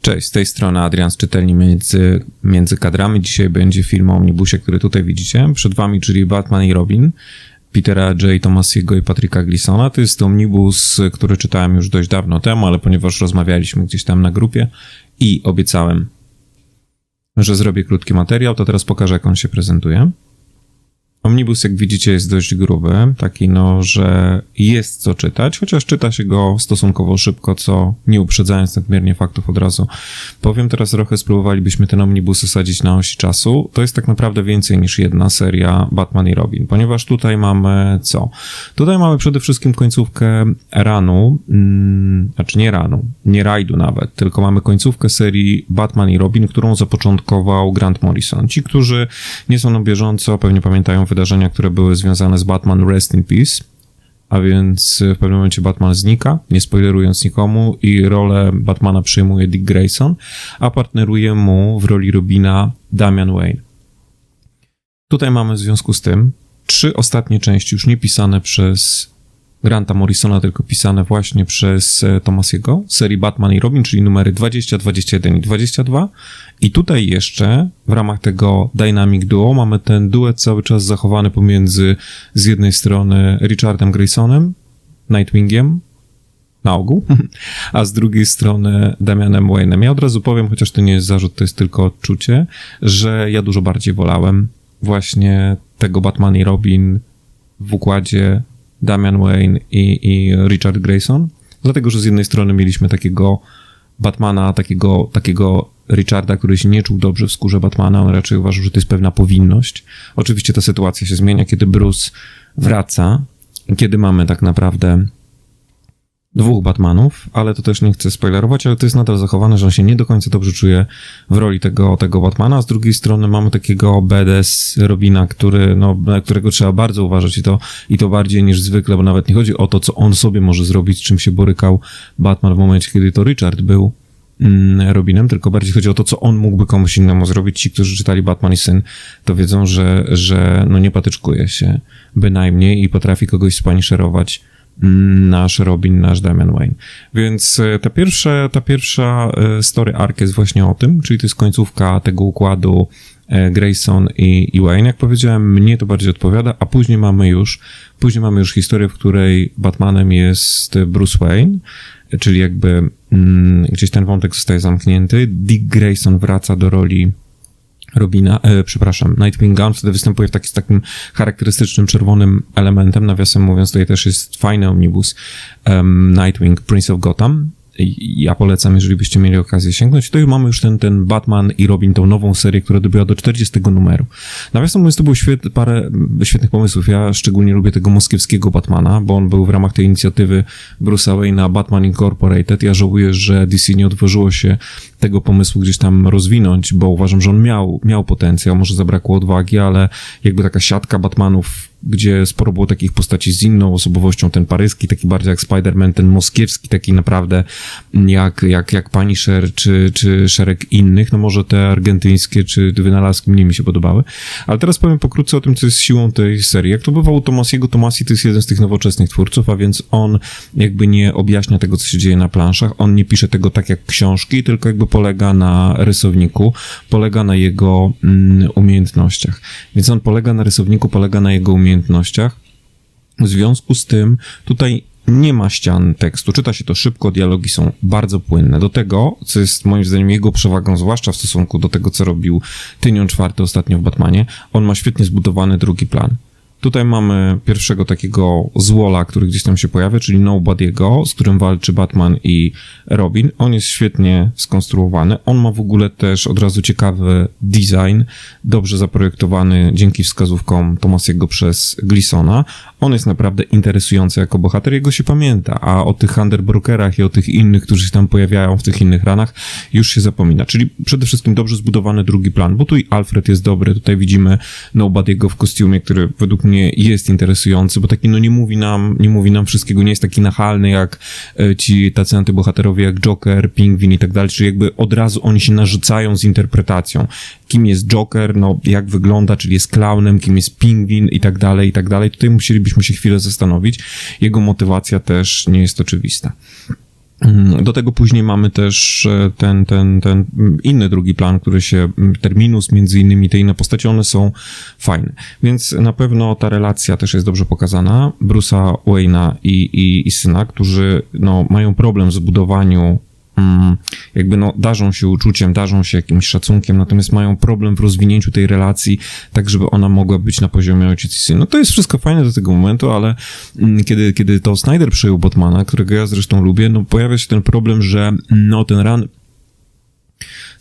Cześć, z tej strony Adrian z czytelni między, między kadrami. Dzisiaj będzie film o omnibusie, który tutaj widzicie. Przed wami, czyli Batman i Robin. Petera J. Tomasiego i Patricka Gleasona. To jest omnibus, który czytałem już dość dawno temu, ale ponieważ rozmawialiśmy gdzieś tam na grupie i obiecałem, że zrobię krótki materiał, to teraz pokażę, jak on się prezentuje. Omnibus, jak widzicie, jest dość gruby, taki no, że jest co czytać, chociaż czyta się go stosunkowo szybko, co nie uprzedzając nadmiernie faktów od razu. Powiem teraz trochę, spróbowalibyśmy ten omnibus osadzić na osi czasu. To jest tak naprawdę więcej niż jedna seria Batman i Robin, ponieważ tutaj mamy co? Tutaj mamy przede wszystkim końcówkę ranu, hmm, znaczy nie ranu, nie rajdu nawet, tylko mamy końcówkę serii Batman i Robin, którą zapoczątkował Grant Morrison. Ci, którzy nie są na bieżąco, pewnie pamiętają wydarzenia, które były związane z Batman Rest in Peace, a więc w pewnym momencie Batman znika, nie spoilerując nikomu, i rolę Batmana przyjmuje Dick Grayson, a partneruje mu w roli Robina Damian Wayne. Tutaj mamy w związku z tym trzy ostatnie części, już nie pisane przez Granta Morrisona, tylko pisane właśnie przez e, Tomasiego, serii Batman i Robin, czyli numery 20, 21 i 22. I tutaj jeszcze w ramach tego Dynamic Duo mamy ten duet cały czas zachowany pomiędzy z jednej strony Richardem Graysonem, Nightwingiem, na ogół, a z drugiej strony Damianem Wayne'em. Ja od razu powiem, chociaż to nie jest zarzut, to jest tylko odczucie, że ja dużo bardziej wolałem właśnie tego Batman i Robin w układzie Damian Wayne i, i Richard Grayson, dlatego, że z jednej strony mieliśmy takiego Batmana, takiego, takiego Richarda, który się nie czuł dobrze w skórze Batmana, on raczej uważał, że to jest pewna powinność. Oczywiście ta sytuacja się zmienia, kiedy Bruce wraca, kiedy mamy tak naprawdę dwóch Batmanów, ale to też nie chcę spoilerować, ale to jest nadal zachowane, że on się nie do końca dobrze czuje w roli tego, tego Batmana. Z drugiej strony mamy takiego BDS Robina, który, no, na którego trzeba bardzo uważać i to, i to bardziej niż zwykle, bo nawet nie chodzi o to, co on sobie może zrobić, czym się borykał Batman w momencie, kiedy to Richard był mm, Robinem, tylko bardziej chodzi o to, co on mógłby komuś innemu zrobić. Ci, którzy czytali Batman i Syn, to wiedzą, że, że no nie patyczkuje się bynajmniej i potrafi kogoś spaniszerować nasz Robin, nasz Damian Wayne. Więc e, ta pierwsza, ta pierwsza e, story arc jest właśnie o tym, czyli to jest końcówka tego układu e, Grayson i, i Wayne. Jak powiedziałem, mnie to bardziej odpowiada, a później mamy już, później mamy już historię, w której Batmanem jest Bruce Wayne, czyli jakby mm, gdzieś ten wątek zostaje zamknięty. Dick Grayson wraca do roli Robina, e, przepraszam, Nightwinga, on wtedy występuje w taki, z takim charakterystycznym czerwonym elementem, nawiasem mówiąc, tutaj też jest fajny omnibus um, Nightwing, Prince of Gotham, ja polecam, jeżeli byście mieli okazję sięgnąć. To mamy już ten, ten Batman i Robin, tą nową serię, która dobiła do 40 numeru. Nawiasem mówiąc, to było świet, parę świetnych pomysłów. Ja szczególnie lubię tego moskiewskiego Batmana, bo on był w ramach tej inicjatywy Bruce'a Wayne'a Batman Incorporated. Ja żałuję, że DC nie odważyło się tego pomysłu gdzieś tam rozwinąć, bo uważam, że on miał, miał potencjał, może zabrakło odwagi, ale jakby taka siatka Batmanów gdzie sporo było takich postaci z inną osobowością, ten paryski, taki bardziej jak Spider-Man, ten moskiewski, taki naprawdę jak, jak, jak Punisher, czy, czy szereg innych, no może te argentyńskie, czy wynalazki mniej mi się podobały, ale teraz powiem pokrótce o tym, co jest siłą tej serii. Jak to bywa u Tomasiego, Tomasi to jest jeden z tych nowoczesnych twórców, a więc on jakby nie objaśnia tego, co się dzieje na planszach, on nie pisze tego tak jak książki, tylko jakby polega na rysowniku, polega na jego mm, umiejętnościach. Więc on polega na rysowniku, polega na jego umiejętnościach, umiejętnościach. W związku z tym tutaj nie ma ścian tekstu, czyta się to szybko, dialogi są bardzo płynne. Do tego, co jest moim zdaniem jego przewagą, zwłaszcza w stosunku do tego, co robił Tynion czwarty ostatnio w Batmanie, on ma świetnie zbudowany drugi plan. Tutaj mamy pierwszego takiego złola, który gdzieś tam się pojawia, czyli Nobody'ego, z którym walczy Batman i Robin. On jest świetnie skonstruowany. On ma w ogóle też od razu ciekawy design, dobrze zaprojektowany dzięki wskazówkom Tomasiego przez Glisona. On jest naprawdę interesujący jako bohater, jego się pamięta, a o tych Underbrokerach i o tych innych, którzy się tam pojawiają w tych innych ranach, już się zapomina. Czyli przede wszystkim dobrze zbudowany drugi plan, bo tu i Alfred jest dobry, tutaj widzimy Nobody'ego w kostiumie, który według mnie jest interesujący, bo taki no nie mówi nam, nie mówi nam wszystkiego, nie jest taki nachalny jak e, ci tacy antybohaterowie jak Joker, Pingwin i tak dalej, czyli jakby od razu oni się narzucają z interpretacją. Kim jest Joker, no jak wygląda, czyli jest klaunem, kim jest Pingwin i tak dalej, i tak dalej. Tutaj musielibyśmy się chwilę zastanowić. Jego motywacja też nie jest oczywista. Mm, do tego później mamy też e, ten, ten, ten inny drugi plan, który się, terminus, między innymi te inne postacie, one są fajne. Więc na pewno ta relacja też jest dobrze pokazana. Bruce'a Wayne'a i, i, i syna, którzy no, mają problem w budowaniu Mm, jakby no, darzą się uczuciem, darzą się jakimś szacunkiem, natomiast mają problem w rozwinięciu tej relacji, tak żeby ona mogła być na poziomie ojciec i syn. No to jest wszystko fajne do tego momentu, ale mm, kiedy, kiedy to Snyder przejął Batmana, którego ja zresztą lubię, no pojawia się ten problem, że no ten ran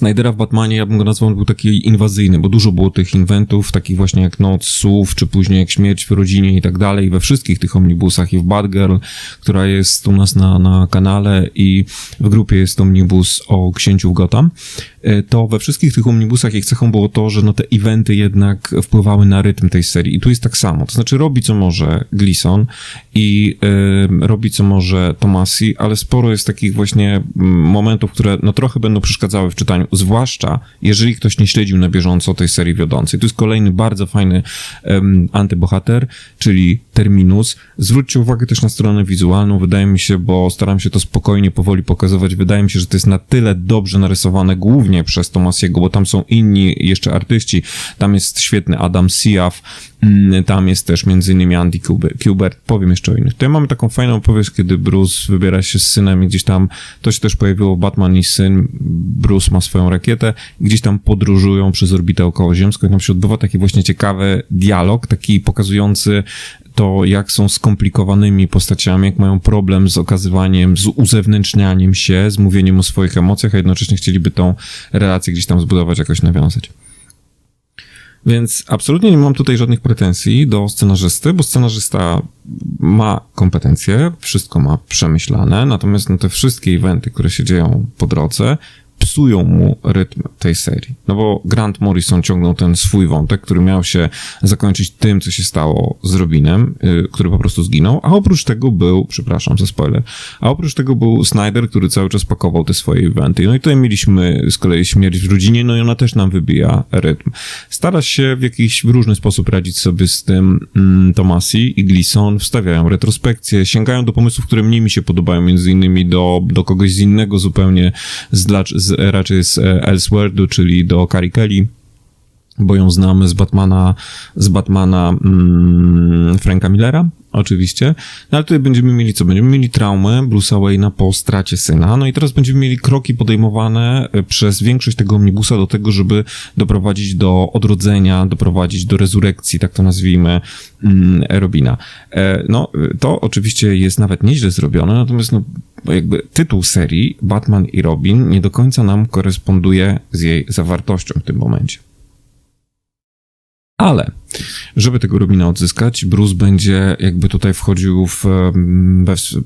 Snydera w Batmanie, ja bym go nazwał, był taki inwazyjny, bo dużo było tych inventów, takich właśnie jak Noc Słów, czy później jak Śmierć w rodzinie i tak dalej, we wszystkich tych omnibusach i w Batgirl, która jest u nas na, na kanale i w grupie jest omnibus o księciu w Gotham, to we wszystkich tych omnibusach ich cechą było to, że no te eventy jednak wpływały na rytm tej serii i tu jest tak samo, to znaczy robi co może Gleason i y, robi co może Tomasi, ale sporo jest takich właśnie momentów, które no trochę będą przeszkadzały w czytaniu zwłaszcza jeżeli ktoś nie śledził na bieżąco tej serii wiodącej. Tu jest kolejny bardzo fajny um, antybohater, czyli Terminus. Zwróćcie uwagę też na stronę wizualną, wydaje mi się, bo staram się to spokojnie, powoli pokazywać. Wydaje mi się, że to jest na tyle dobrze narysowane, głównie przez Tomasiego, bo tam są inni jeszcze artyści. Tam jest świetny Adam Siaf, mm, tam jest też między innymi Andy Kubert. Powiem jeszcze o innych. Tutaj mamy taką fajną opowieść, kiedy Bruce wybiera się z synem i gdzieś tam, to się też pojawiło Batman i syn. Bruce ma swoją rakietę gdzieś tam podróżują przez orbitę okołoziemską i tam się odbywa taki właśnie ciekawy dialog, taki pokazujący to, jak są skomplikowanymi postaciami, jak mają problem z okazywaniem, z uzewnętrznianiem się, z mówieniem o swoich emocjach, a jednocześnie chcieliby tą relację gdzieś tam zbudować, jakoś nawiązać. Więc absolutnie nie mam tutaj żadnych pretensji do scenarzysty, bo scenarzysta ma kompetencje, wszystko ma przemyślane, natomiast no, te wszystkie eventy, które się dzieją po drodze, psują mu rytm tej serii. No bo Grant Morrison ciągnął ten swój wątek, który miał się zakończyć tym, co się stało z Robinem, yy, który po prostu zginął, a oprócz tego był, przepraszam za spoiler, a oprócz tego był Snyder, który cały czas pakował te swoje eventy. No i tutaj mieliśmy z kolei śmierć w rodzinie, no i ona też nam wybija rytm. Stara się w jakiś różny sposób radzić sobie z tym mm, Tomasi i Gleason, wstawiają retrospekcje, sięgają do pomysłów, które mniej mi się podobają, między innymi do, do kogoś z innego zupełnie z, z raczej z e, Elseworldu, czyli do Carrie bo ją znamy z Batmana, z Batmana mm, Franka Millera, oczywiście. No ale tutaj będziemy mieli co? Będziemy mieli traumę Bruce'a Wayne'a po stracie syna. No i teraz będziemy mieli kroki podejmowane e, przez większość tego omnibusa do tego, żeby doprowadzić do odrodzenia, doprowadzić do rezurekcji, tak to nazwijmy, mm, Robina. E, no, to oczywiście jest nawet nieźle zrobione, natomiast no, jakby tytuł serii Batman i Robin nie do końca nam koresponduje z jej zawartością w tym momencie. Ale żeby tego Robina odzyskać, Bruce będzie jakby tutaj wchodził w,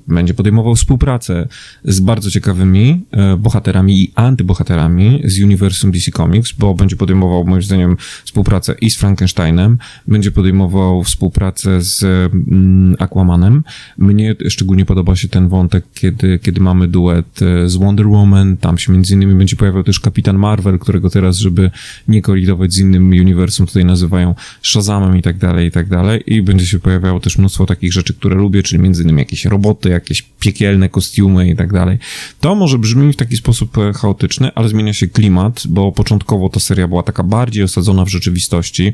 będzie podejmował współpracę z bardzo ciekawymi e, bohaterami i antybohaterami z uniwersum DC Comics, bo będzie podejmował moim zdaniem współpracę i z Frankensteinem, będzie podejmował współpracę z mm, Aquamanem. Mnie szczególnie podoba się ten wątek, kiedy, kiedy mamy duet e, z Wonder Woman, tam się między innymi będzie pojawiał też Kapitan Marvel, którego teraz, żeby nie kolidować z innym uniwersum, tutaj nazywają Shazamem i tak dalej, i tak dalej. I będzie się pojawiało też mnóstwo takich rzeczy, które lubię, czyli między innymi jakieś roboty, jakieś piekielne kostiumy i tak dalej. To może brzmi w taki sposób e, chaotyczny, ale zmienia się klimat, bo początkowo ta seria była taka bardziej osadzona w rzeczywistości.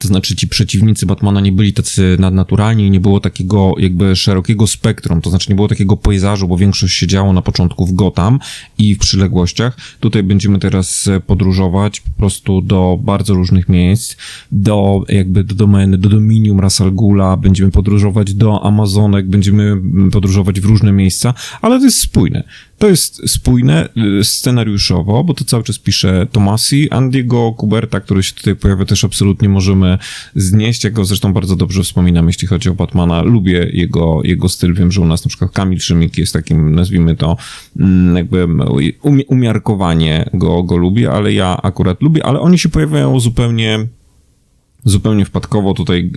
To znaczy ci przeciwnicy Batmana nie byli tacy nadnaturalni nie było takiego jakby szerokiego spektrum, to znaczy nie było takiego pejzażu, bo większość się działo na początku w Gotham i w przyległościach. Tutaj będziemy teraz podróżować po prostu do bardzo różnych miejsc, do jakby do domeny, do Dominium Rasalgula, będziemy podróżować do Amazonek, będziemy podróżować w różne miejsca, ale to jest spójne. To jest spójne y, scenariuszowo, bo to cały czas pisze Tomasi, Andiego Kuberta, który się tutaj pojawia, też absolutnie możemy znieść. Ja go zresztą bardzo dobrze wspominam, jeśli chodzi o Batmana. Lubię jego, jego styl. Wiem, że u nas na przykład Kamil Szymik jest takim, nazwijmy to, mm, jakby umiarkowanie go, go lubi, ale ja akurat lubię, ale oni się pojawiają zupełnie zupełnie wpadkowo tutaj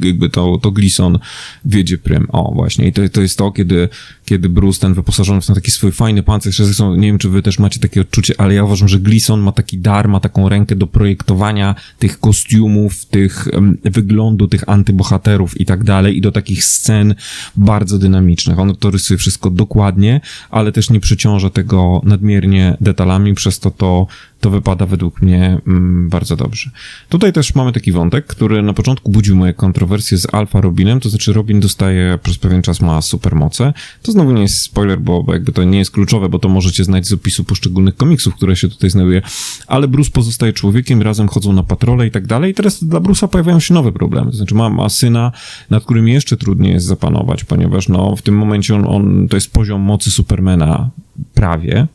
jakby to, to Glison wiedzie prym. O, właśnie. I to, to jest to, kiedy, kiedy Bruce ten wyposażony w ten taki swój fajny pancerz, zresztą nie wiem, czy wy też macie takie odczucie, ale ja uważam, że Glison ma taki dar, ma taką rękę do projektowania tych kostiumów, tych um, wyglądu, tych antybohaterów i tak dalej i do takich scen bardzo dynamicznych. On to rysuje wszystko dokładnie, ale też nie przeciąża tego nadmiernie detalami, przez to to to wypada według mnie mm, bardzo dobrze. Tutaj też mamy taki wątek, który na początku budził moje kontrowersje z Alfa Robinem, to znaczy Robin dostaje przez pewien czas ma supermoce. To znowu nie jest spoiler, bo jakby to nie jest kluczowe, bo to możecie znać z opisu poszczególnych komiksów, które się tutaj znajduje, ale Bruce pozostaje człowiekiem, razem chodzą na patrole i tak dalej i teraz dla Bruce'a pojawiają się nowe problemy, to znaczy ma, ma syna, nad którym jeszcze trudniej jest zapanować, ponieważ no w tym momencie on, on to jest poziom mocy Supermana prawie,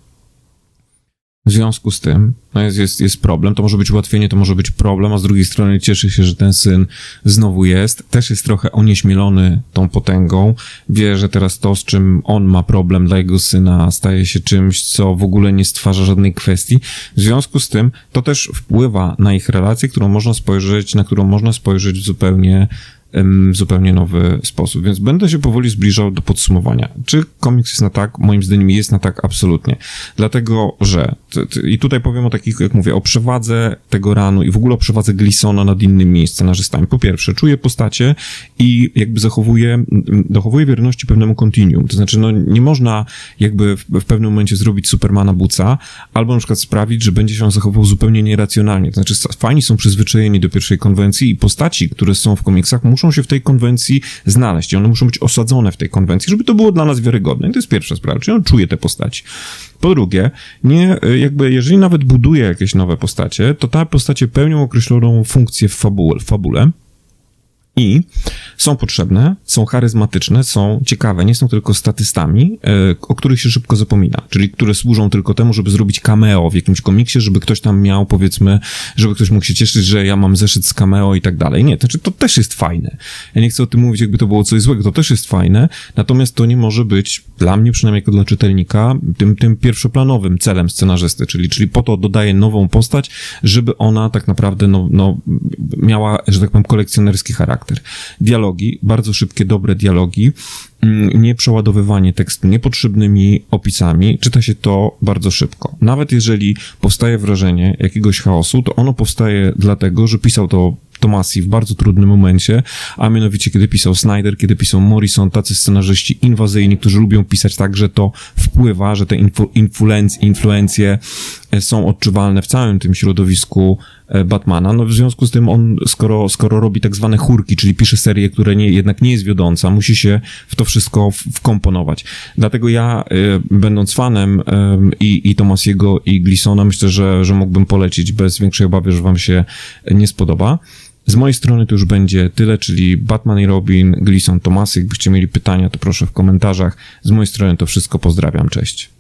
w związku z tym no jest, jest, jest problem, to może być ułatwienie, to może być problem, a z drugiej strony cieszy się, że ten syn znowu jest. Też jest trochę onieśmielony tą potęgą. Wie, że teraz to, z czym on ma problem dla jego syna, staje się czymś, co w ogóle nie stwarza żadnej kwestii. W związku z tym to też wpływa na ich relację, którą można spojrzeć, na którą można spojrzeć zupełnie w zupełnie nowy sposób. Więc będę się powoli zbliżał do podsumowania. Czy komiks jest na tak? Moim zdaniem jest na tak absolutnie. Dlatego, że i tutaj powiem o takich, jak mówię, o przewadze tego ranu i w ogóle o przewadze Glisona nad innymi scenarzystami. Po pierwsze, czuje postacie i jakby zachowuje, dochowuje wierności pewnemu kontinuum. To znaczy, no nie można jakby w, w pewnym momencie zrobić Supermana buca, albo na przykład sprawić, że będzie się zachował zupełnie nieracjonalnie. To znaczy, fani są przyzwyczajeni do pierwszej konwencji i postaci, które są w komiksach, muszą się w tej konwencji znaleźć one muszą być osadzone w tej konwencji, żeby to było dla nas wiarygodne. I to jest pierwsza sprawa, czyli on czuje te postaci. Po drugie, nie, jakby, jeżeli nawet buduje jakieś nowe postacie, to te postacie pełnią określoną funkcję w fabule, w fabule i są potrzebne, są charyzmatyczne, są ciekawe, nie są tylko statystami, e, o których się szybko zapomina, czyli które służą tylko temu, żeby zrobić cameo w jakimś komiksie, żeby ktoś tam miał, powiedzmy, żeby ktoś mógł się cieszyć, że ja mam zeszyt z cameo i tak dalej. Nie, to, znaczy, to też jest fajne. Ja nie chcę o tym mówić, jakby to było coś złego, to też jest fajne, natomiast to nie może być, dla mnie przynajmniej jako dla czytelnika, tym, tym pierwszoplanowym celem scenarzysty, czyli, czyli po to dodaję nową postać, żeby ona tak naprawdę, no, no miała, że tak powiem, kolekcjonerski charakter. Dialogi, bardzo szybkie, dobre dialogi, mm, nie przeładowywanie tekstu niepotrzebnymi opisami, czyta się to bardzo szybko. Nawet jeżeli powstaje wrażenie jakiegoś chaosu, to ono powstaje dlatego, że pisał to Tomasi w bardzo trudnym momencie, a mianowicie kiedy pisał Snyder, kiedy pisał Morrison, tacy scenarzyści inwazyjni, którzy lubią pisać tak, że to wpływa, że te influ influencje e, są odczuwalne w całym tym środowisku e, Batmana. No w związku z tym on, skoro, skoro robi tak zwane chórki, czyli pisze serię, która nie, jednak nie jest wiodąca, musi się w to wszystko wkomponować. Dlatego ja, y, będąc fanem i, i Tomasiego i Glisona, myślę, że, że mógłbym polecić bez większej obawy, że wam się nie spodoba. Z mojej strony to już będzie tyle, czyli Batman i Robin, Gleason, Thomas. Jakbyście mieli pytania, to proszę w komentarzach. Z mojej strony to wszystko. Pozdrawiam, cześć.